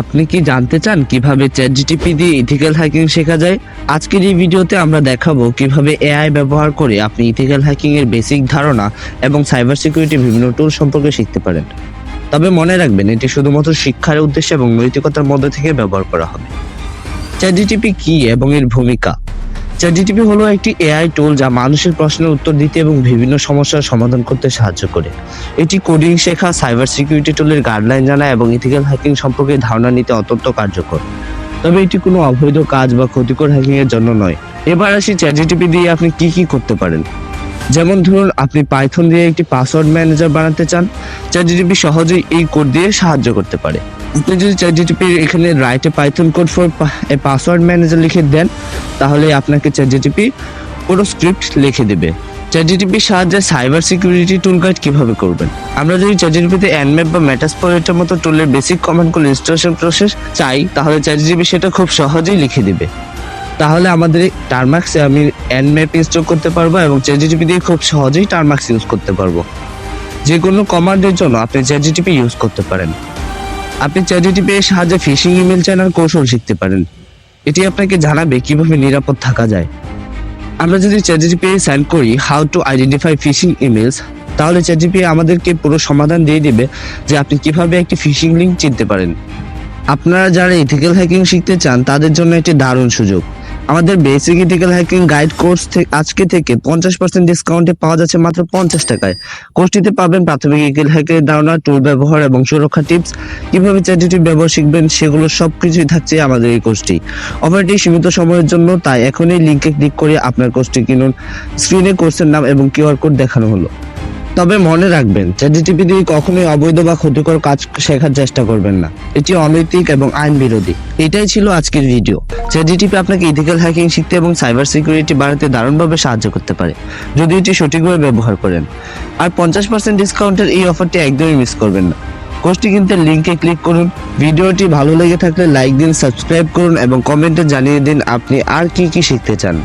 আপনি কি জানতে চান কীভাবে চ্যাটজিটিপি দিয়ে ইথিক্যাল হ্যাকিং শেখা যায়? আজকের এই ভিডিওতে আমরা দেখাবো কীভাবে এআই ব্যবহার করে আপনি ইথিক্যাল হ্যাকিং এর বেসিক ধারণা এবং সাইবার সিকিউরিটি বিভিন্ন টুল সম্পর্কে শিখতে পারেন। তবে মনে রাখবেন, এটি শুধুমাত্র শিক্ষার উদ্দেশ্যে এবং নৈতিকতার মধ্যে থেকে ব্যবহার করা হবে। চ্যাটজিটিপি কি এবং এর ভূমিকা? চ্যাটজিটিপি হলো একটি এআই টুল যা মানুষের প্রশ্নের উত্তর দিতে এবং বিভিন্ন সমস্যার সমাধান করতে সাহায্য করে। এটি কোডিং শেখা সাইবার সিকিউরিটি টুলের গাইডলাইন জানা এবং ইথিক্যাল হ্যাকিং সম্পর্কে ধারণা নিতে অত্যন্ত কার্যকর। তবে এটি কোনো অবৈধ কাজ বা ক্ষতিকর হ্যাকিং এর জন্য নয়। এবার আসি চ্যাটজিটিপি দিয়ে আপনি কি কি করতে পারেন। যেমন ধরুন, আপনি পাইথন দিয়ে একটি পাসওয়ার্ড ম্যানেজার বানাতে চান। চ্যাটজিটিপি সহজেই এই কোড দিয়ে সাহায্য করতে পারে। আপনি যদি চ্যাটজিটিপি এখানে রাইটে Python code for password manager লিখে দেন তাহলে আপনাকে চ্যাটজিটিপি পুরো স্ক্রিপ্ট লিখে দেবে। চ্যাটজিটিপির সাহায্যে সাইবার সিকিউরিটি টুল গাইড কীভাবে করবেন? আমরা যদি চ্যাটজিটিপিতে অ্যানম্যাপ বা মেটাস্পোরেটের মতো টুলের বেসিক কমান্ডগুলো ইনস্টলেশন প্রসেস চাই, তাহলে চ্যাটজিটিপি সেটা খুব সহজেই লিখে দিবে। তাহলে আমাদের টার্মাক্সে আমি অ্যানম্যাপ ইনস্টল করতে পারব এবং চ্যাটজিটিপি দিয়ে খুব সহজেই টার্মাক্স ইউজ করতে পারব। যে কোনো কমান্ডের জন্য আপনি চ্যাটজিটিপি ইউজ করতে পারেন। আপনি চ্যাটজিটিপি এর সাহায্যে ফিশিং ইমেল চেনার কৌশল শিখতে পারেন। এটি আপনাকে জানাবে কীভাবে নিরাপদ থাকা যায়। আমরা যদি চ্যাটজিপি সেন্ড করি how to identify phishing emails তাহলে চ্যাটজিপি আমাদেরকে পুরো সমাধান দিয়ে দেবে যে আপনি কীভাবে একটি ফিশিং লিঙ্ক চিনতে পারেন। আপনারা যারা ইথিক্যাল হ্যাকিং শিখতে চান, তাদের জন্য একটি দারুণ সুযোগ। আমাদের basic ethical hacking guide course থেকে আজকে থেকে পঞ্চাশ পার্সেন্ট ডিসকাউন্টে পাওয়া যাচ্ছে মাত্র পঞ্চাশ টাকায়। কোর্সটিতে পাবেন প্রাথমিক ইথিক্যাল হ্যাকের ধারণা টুল ব্যবহার এবং সুরক্ষা টিপস কীভাবে চ্যাটিটি ব্যবহার শিখবেন সেগুলো সবকিছুই থাকছে আমাদের এই কোর্সটি অফারটি সীমিত সময়ের জন্য তাই এখনই লিঙ্কে ক্লিক করে আপনার কোর্সটি কিনুন। স্ক্রিনে কোর্সের নাম এবং কিউআর কোড দেখানো হলো। তবে মনে রাখবেন চ্যাটজিটিপি দিয়ে কখনোই অবৈধ বা ক্ষতিকর কাজ শেখার চেষ্টা করবেন না। এটি অনৈতিক এবং আইন বিরোধী। এটাই ছিল আজকের ভিডিও চ্যাটজিটিপি আপনাকে ইথিক্যাল হ্যাকিং শিখতে এবং সাইবার সিকিউরিটি বাড়াতে দারুণভাবে সাহায্য করতে পারে, যদি এটি সঠিকভাবে ব্যবহার করেন। আর পঞ্চাশ পার্সেন্ট ডিসকাউন্টের এই অফারটি একদমই মিস করবেন না। কোর্সটি কিনতে লিঙ্কে ক্লিক করুন। ভিডিওটি ভালো লেগে থাকলে লাইক দিন সাবস্ক্রাইব করুন এবং কমেন্টে জানিয়ে দিন আপনি আর কি কি শিখতে চান।